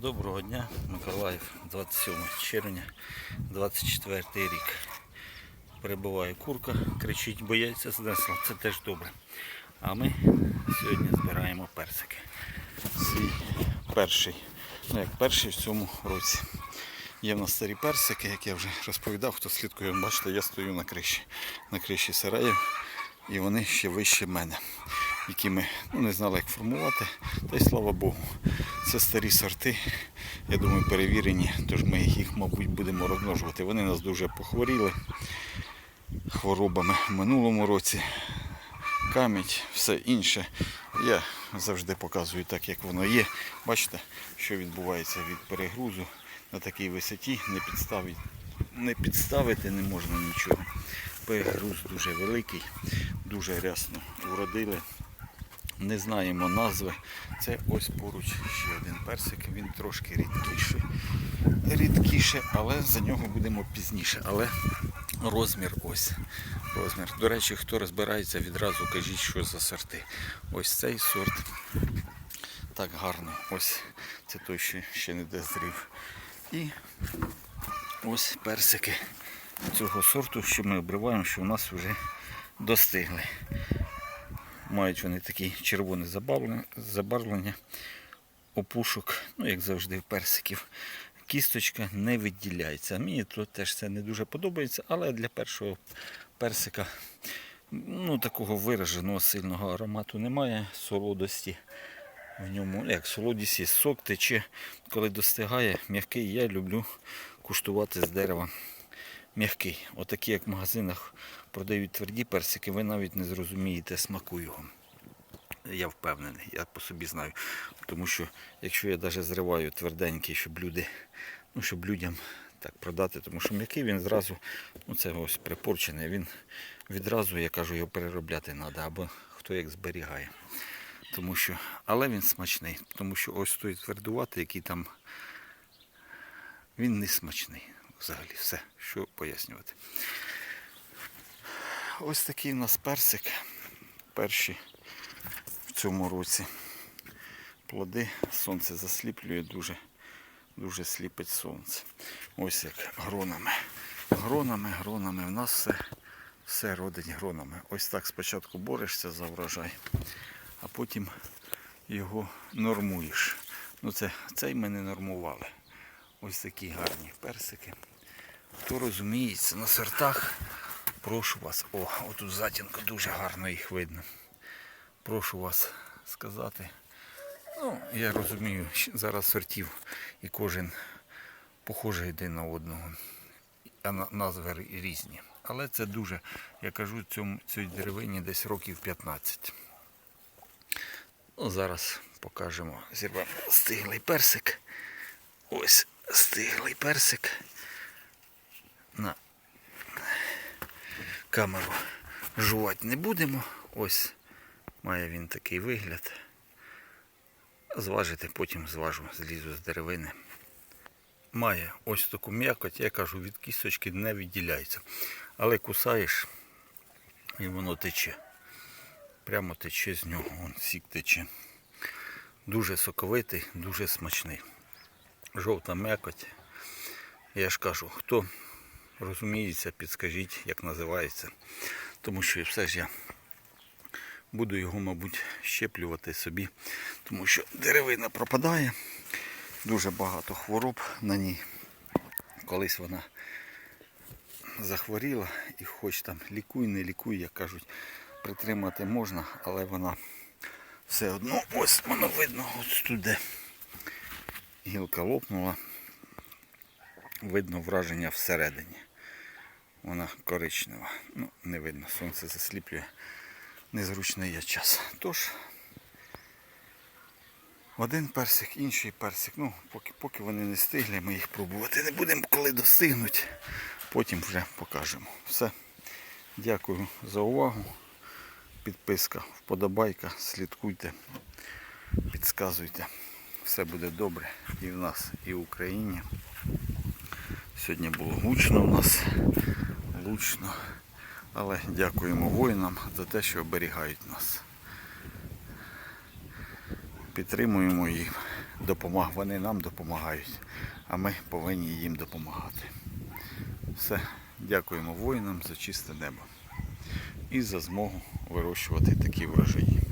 Доброго дня, Миколаїв, 27 червня, 24 рік. Перебуває курка, кричить, боїться знесла, це теж добре. А ми сьогодні збираємо персики. Свій перший, ну як перший в цьому році. Є в нас старі персики, як я вже розповідав, хто слідкує, бачите, я стою на криші, на криші сараїв, і вони ще вище мене, які ми ну, не знали, як формувати. Та й слава Богу. Це старі сорти, я думаю, перевірені, тож ми їх, мабуть, будемо розмножувати. Вони нас дуже похворіли хворобами в минулому році. Камінь, все інше. Я завжди показую так, як воно є. Бачите, що відбувається від перегрузу на такій висоті, не підставити, не підставити не можна нічого. Перегруз дуже великий, дуже рясно вродили. Не знаємо назви. Це ось поруч ще один персик, він трошки рідкіший. Рідкіше, але за нього будемо пізніше. Але розмір ось. Розмір. До речі, хто розбирається, відразу кажіть, що за сорти. Ось цей сорт. Так гарно. Ось це той, що ще не дозрів. І ось персики цього сорту, що ми обриваємо, що у нас вже достигли. Мають вони такі червоне забарвлення, опушок, ну як завжди, в персиків. Кісточка не відділяється. Мені тут теж це не дуже подобається, але для першого персика ну, такого вираженого сильного аромату немає, солодості в ньому. ну, Як солодість є, сок тече, коли достигає, м'який. Я люблю куштувати з дерева м'який. Отакі, як в магазинах продають тверді персики, ви навіть не зрозумієте смаку його. Я впевнений, я по собі знаю. Тому що якщо я навіть зриваю тверденький, щоб люди, ну щоб людям так продати, тому що м'який він зразу, ну це ось припорчений, він відразу, я кажу, його переробляти треба, або хто як зберігає. Тому що, але він смачний, тому що ось той твердуватий, який там, він не смачний. Взагалі все, що пояснювати. Ось такий у нас персик. Перші в цьому році. Плоди сонце засліплює, дуже, дуже сліпить сонце. Ось як гронами. Гронами, гронами. В нас все, все родить гронами. Ось так спочатку борешся за врожай, а потім його нормуєш. Ну це, цей ми не нормували. Ось такі гарні персики. Хто розуміється на сортах, прошу вас. О, отут затінку дуже гарно їх видно. Прошу вас сказати. Ну, я розумію, зараз сортів і кожен похожий один на одного, а назви різні. Але це дуже, я кажу, цьому, цій деревині десь років 15. Ну, зараз покажемо. Зірвемо стиглий персик. Ось стиглий персик. На камеру жувати не будемо. Ось має він такий вигляд. Зважити, потім зважу, злізу з деревини. Має ось таку м'якоть, я кажу, від кісточки не відділяється. Але кусаєш і воно тече. Прямо тече з нього, вон сік тече. Дуже соковитий, дуже смачний. Жовта м'якоть. Я ж кажу, хто розуміється, підскажіть, як називається. Тому що все ж я буду його, мабуть, щеплювати собі, тому що деревина пропадає, дуже багато хвороб на ній. Колись вона захворіла і хоч там лікуй, не лікуй, як кажуть, притримати можна, але вона все одно, ось воно видно, ось тут де гілка лопнула, видно враження всередині. Вона коричнева. Ну, не видно, сонце засліплює. Незручний є час. Тож, один персик, інший персик. Ну, поки, поки вони не стигли, ми їх пробувати не будемо, коли достигнуть. Потім вже покажемо. Все. Дякую за увагу. Підписка, вподобайка, слідкуйте, підказуйте. Все буде добре і в нас, і в Україні. Сьогодні було гучно у нас, лучно. Але дякуємо воїнам за те, що оберігають нас. Підтримуємо їх допомаг. Вони нам допомагають, а ми повинні їм допомагати. Все, дякуємо воїнам за чисте небо і за змогу вирощувати такі врожаї.